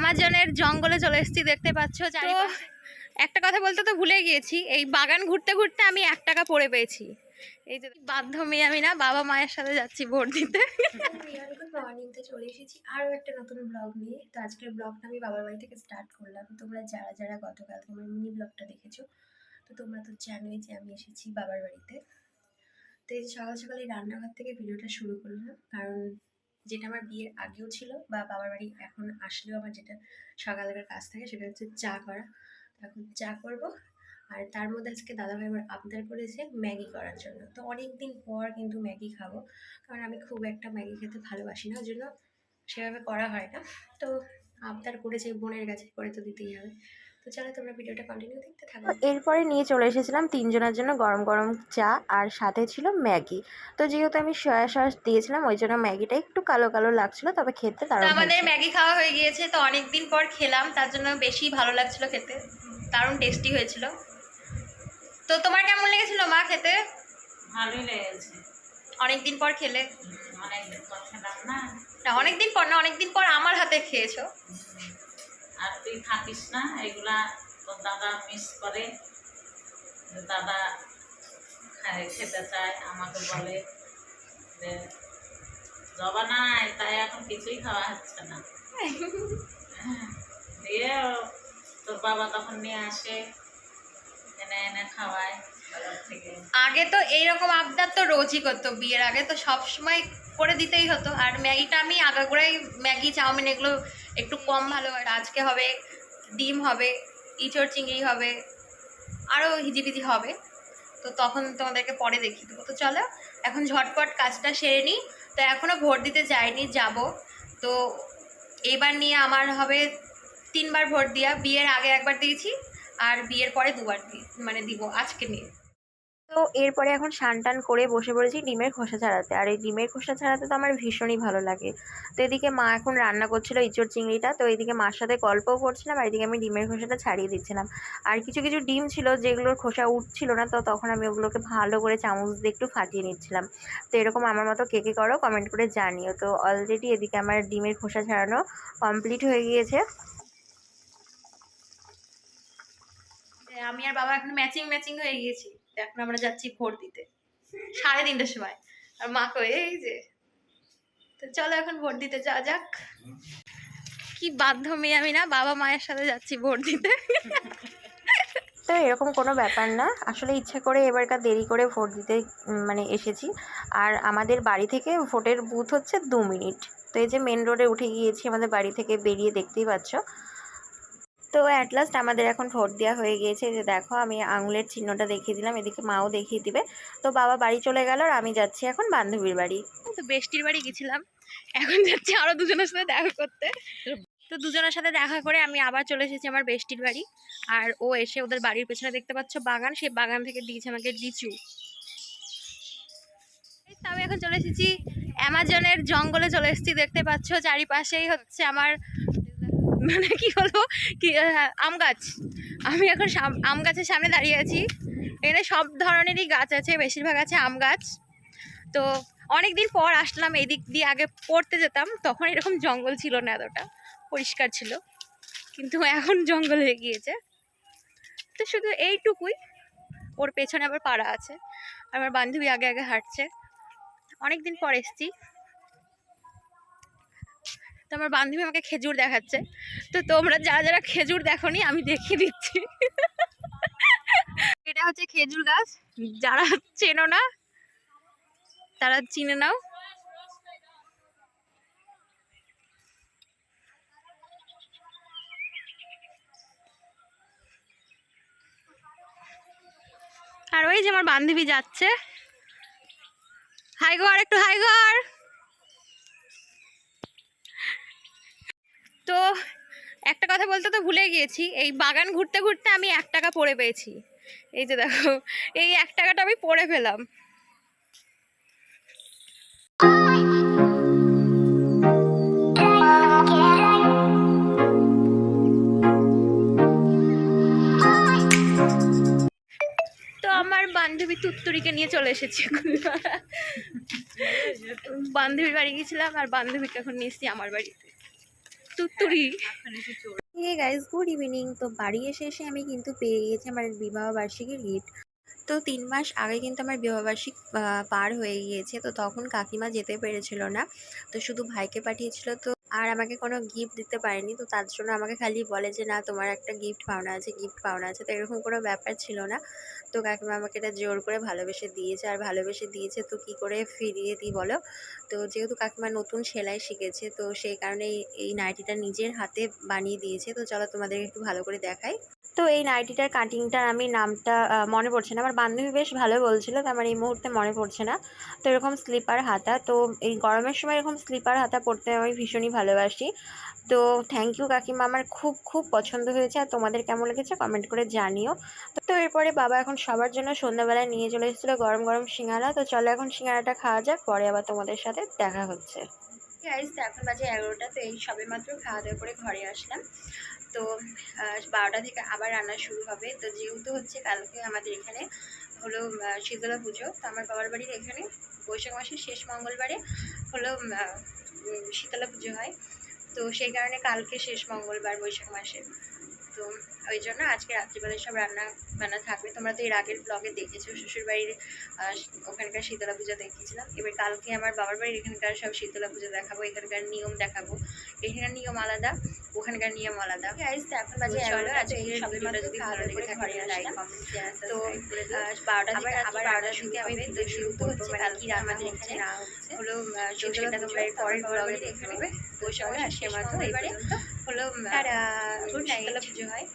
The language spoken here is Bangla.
অ্যামাজনের জঙ্গলে চলে এসেছি দেখতে পাচ্ছ তো একটা কথা বলতে তো ভুলে গিয়েছি এই বাগান ঘুরতে ঘুরতে আমি এক টাকা পড়ে পেয়েছি। এই যে বাধ্য মেয়ে আমি না বাবা মায়ের সাথে যাচ্ছি ভোট দিতে। মর্নিংতে চলে এসেছি আরও একটা নতুন ব্লগ নিয়ে। তো আজকের ব্লগটা আমি বাবার বাড়ি থেকে স্টার্ট করলাম। তোমরা যারা যারা গতকালকে আমার মিনি ব্লগটা দেখেছ তো তোমরা তো জানোই যে আমি এসেছি বাবার বাড়িতে। তো এই যে সকাল সকালে রান্নাঘর থেকে ভিডিওটা শুরু করলাম কারণ যেটা আমার বিয়ের আগেও ছিল বা বাবার বাড়ি এখন আসলেও আমার যেটা সকালকার কাজ থাকে সেটা হচ্ছে চা করা। এখন চা করব আর তার মধ্যে আজকে দাদাভাই আমার আবদার করেছে ম্যাগি করার জন্য। তো অনেক দিন পর কিন্তু ম্যাগি খাব, কারণ আমি খুব একটা ম্যাগি খেতে ভালোবাসি না, ওই জন্য সেভাবে করা হয় না। তো আবদার করেছে, বোনের কাছে করে তো দিতেই হবে। তো চলো তোমরা ভিডিওটা কন্টিনিউ দেখতে থাকো। এরপরে নিয়ে চলে এসেছিলাম তিনজনের জন্য গরম গরম চা আর সাথে ছিল ম্যাগি। তো যেহেতু আমি সয়া সস দিয়েছিলাম ওই জন্য ম্যাগিটা একটু কালো কালো লাগছিল তবে খেতে তো দারুণ আমাদের ম্যাগি খাওয়া হয়ে গিয়েছে তো অনেক দিন পর খেলাম তার জন্য বেশি ভালো লাগছিল খেতে দারুণ টেস্টি হয়েছিল। তো তোমার কেমন লেগেছিল মা খেতে? ভালোই লেগেছে। অনেক দিন পর খেলে। অনেকদিন পর খেলাম না। অনেকদিন পর না অনেক দিন পর আমার হাতে খেয়েছো। আর তুই থাকিস না এগুলা তোর দাদা মিস করে। দাদা খেতে চায় আমাকে বলে যে জবা নাই তাই এখন কিছুই খাওয়া হচ্ছে না। দিয়ে তোর বাবা তখন নিয়ে আসে এনে এনে খাওয়ায়। আগে তো এইরকম আবদার তো রোজই করতো বিয়ের আগে তো সব সময় করে দিতেই হতো। আর ম্যাগিটা আমি আগাগোড়াই ম্যাগি, চাউমিন এগুলো একটু কম ভালো আর আজকে হবে ডিম হবে, ইঁচড় চিংড়ি হবে আরও হিজিবিজি হবে। তো তখন তোমাদেরকে পরে দেখিয়ে দেবো। তো চলো, এখন ঝটপট কাজটা সেরে নিই। তো এখনও ভোট দিতে যাইনি, যাব। তো এবার নিয়ে আমার হবে তিনবার ভোট দিয়া। বিয়ের আগে একবার দিয়েছি, আর বিয়ের পরে দুবার দিই মানে দিব আজকে নিয়ে। তো এরপরে এখন স্নান টান করে বসে পড়েছি ডিমের খোসা ছাড়াতে। আর এই ডিমের খোসা ছাড়াতে তো আমার ভীষণই ভালো লাগে। তো এদিকে মা এখন রান্না করছিল ইঁচড় চিংড়িটা। তো এদিকে মার সাথে গল্পও করছিলাম আর এদিকে আমি ডিমের খোসাটা ছাড়িয়ে দিচ্ছিলাম। আর কিছু কিছু ডিম ছিল যেগুলোর খোসা উঠছিল না, তো তখন আমি ওগুলোকে ভালো করে চামচ দিয়ে একটু ফাটিয়ে নিচ্ছিলাম। তো এরকম আমার মতো কে কে করো কমেন্ট করে জানিও। তো অলরেডি এদিকে আমার ডিমের খোসা ছাড়ানো কমপ্লিট হয়ে গিয়েছে। আমি আর বাবা এখন ম্যাচিং ম্যাচিং হয়ে গিয়েছি। এখন আমরা যাচ্ছি ভোট দিতে। সাড়ে তিনটের সময়। আর মা কয়ে, এই যে। তো চলো এখন ভোট দিতে যাওয়া যাক। কি বাধ্য মেয়ে আমি না, বাবা মায়ের সাথে যাচ্ছি ভোট দিতে। তো এরকম কোনো ব্যাপার না। আসলে ইচ্ছা করে এবারকার দেরি করে ভোট দিতে মানে এসেছি। আর আমাদের বাড়ি থেকে ভোটের বুথ হচ্ছে দু মিনিট। তো এই যে মেন রোডে উঠে গিয়েছি, আমাদের বাড়ি থেকে বেরিয়ে দেখতেই পাচ্ছ। তো অ্যাট লাস্ট আমাদের এখন ভোট দেওয়া হয়ে গিয়েছে যে দেখো আমি আঙুলের চিহ্নটা দেখিয়ে দিলাম, এদিকে মাও দেখিয়ে দিবে। তো বাবা বাড়ি চলে গেল আর আমি যাচ্ছি এখন বান্ধবীর বাড়ি। তো বেষ্টির বাড়ি গেছিলাম, এখন যাচ্ছি আরও দুজনের সাথে দেখা করতে। তো দুজনের সাথে দেখা করে আমি আবার চলে এসেছি আমার বেষ্টির বাড়ি, আর ও এসে ওদের বাড়ির পেছনে দেখতে পাচ্ছ বাগান, সেই বাগান থেকে দিয়েছে আমাকে লিচু। আমি এখন চলে এসেছি, অ্যামাজনের জঙ্গলে চলে এসেছি, দেখতে পাচ্ছ চারিপাশেই হচ্ছে আমার মানে কি হলো কি আম গাছ। আমি এখন আম গাছের সামনে দাঁড়িয়ে আছি। এখানে সব ধরনেরই গাছ আছে, বেশিরভাগ আছে আম গাছ। তো অনেক দিন পর আসলাম এই দিক দিয়ে আগে পড়তে যেতাম, তখন এরকম জঙ্গল ছিল না এতটা। পরিষ্কার ছিল। কিন্তু এখন জঙ্গল হয়ে গিয়েছে। তো শুধু এইটুকুই। ওর পেছনে আবার পাড়া আছে। আমার বান্ধবী আগে আগে হাঁটছে। অনেক দিন পর এসছি। তো আমার বান্ধবী আমাকে খেজুর দেখাচ্ছে। তো তোমরা যারা যারা খেজুর দেখোনি, আমি দেখিয়ে দিচ্ছি। এটা হচ্ছে খেজুর গাছ। যারা চেনো না, তারা চিনে নাও। আর ওই যে আমার বান্ধবী যাচ্ছে। হাই ঘর একটু হাই ঘর তো একটা কথা বলতে তো ভুলে গিয়েছি এই বাগান ঘুরতে ঘুরতে আমি এক টাকা পড়ে পেয়েছি। এই যে দেখো এই এক টাকাটা আমি পড়ে ফেলাম তো আমার বান্ধবী তুত্তুরিকে নিয়ে চলে এসেছি বান্ধবীর বাড়ি গেছিলাম আর বান্ধবীকে এখন নিয়ে এসেছি আমার বাড়িতে। তুত্তুরি হে গাইজ গুড ইভিনিং তো বাড়ি এসে এসে আমি কিন্তু পেয়ে গেছি আমার বিবাহ বার্ষিকীর গিফট তো তিন মাস আগে কিন্তু আমার বিবাহবার্ষিক আহ, পার হয়ে গিয়েছে। তো তখন কাকিমা যেতে পেরেছিল না। তো শুধু ভাইকে পাঠিয়েছিল। তো আর আমাকে কোনো গিফট দিতে পারেনি, তো তার জন্য আমাকে খালি বলে যে, না, তোমার একটা গিফট পাওনা আছে গিফট পাওনা আছে। তো এরকম কোনো ব্যাপার ছিল না। তো কাকিমা আমাকে এটা জোর করে ভালোবেসে দিয়েছে, আর ভালোবেসে দিয়েছে তো কি করে ফিরিয়ে দিই বলো? তো যেহেতু কাকিমা নতুন সেলাই শিখেছে, তো সেই কারণে এই- নাইটিটা নিজের হাতে বানিয়ে দিয়েছে। তো চলো তোমাদের একটু ভালো করে দেখাই। তো এই নাইটিটার কাটিংটার আমি নামটা মনে পড়ছে না। আমার বান্ধবী বেশ ভালো বলছিল, তো আমার এই মুহূর্তে মনে পড়ছে না। তো এরকম স্লিপার হাতা, তো এই গরমের সময় এরকম স্লিপার হাতা পরতে আমি ভীষণই ভালোবাসি। তো থ্যাংক ইউ কাকিমা, আমার খুব খুব পছন্দ হয়েছে আর তোমাদের কেমন লেগেছে কমেন্ট করে জানিও। তো এরপরে বাবা এখন সবার জন্য সন্ধ্যাবেলায় নিয়ে চলে এসেছিল গরম গরম সিঙ্গারা। তো চলো এখন সিঙ্গারাটা খাওয়া যাক, পরে আবার তোমাদের সাথে দেখা হচ্ছে। এখন বাজে এগারোটা, তো এই সবে মাত্র খাওয়া দাওয়া করে ঘরে আসলাম। তো বারোটা থেকে আবার রান্না শুরু হবে। তো যেহেতু হচ্ছে কালকে আমাদের এখানে হলো শীতলা পুজো, তো আমার বাবার বাড়ির এখানে বৈশাখ মাসের শেষ মঙ্গলবারে হলো শীতলা পুজো হয়। তো সেই কারণে কালকে শেষ মঙ্গলবার বৈশাখ মাসের তো ওই জন্য আজকে রাত্রিবেলায় সব রান্না বান্না থাকবে। তোমরা তো এর আগের ব্লগে দেখেছ শ্বশুরবাড়ির ওখানকার শীতলা পুজো দেখিয়েছিলাম এবার কালকে আমার বাবার বাড়ির এখানকার সব শীতলা পুজো দেখাবো এখানকার নিয়ম দেখাবো। এখানকার নিয়ম আলাদা ওখানকার নিয়ম আলাদা। গাইজ তো এখন বাজে চলো, আজকে ভিডিওটা যদি ভালো লেগে থাকে, লাইক, কমেন্ট, শেয়ার, তো বারোটা আবার রান্না শুরু তো তো করব, মানে কি হচ্ছে না। হলো তো সেটা তোমরা এর পরের ব্লগে দেখতে পাবে বৈশাখ মাসের শেষ মঙ্গলবারে হলো গুড নাইট পুজো হয়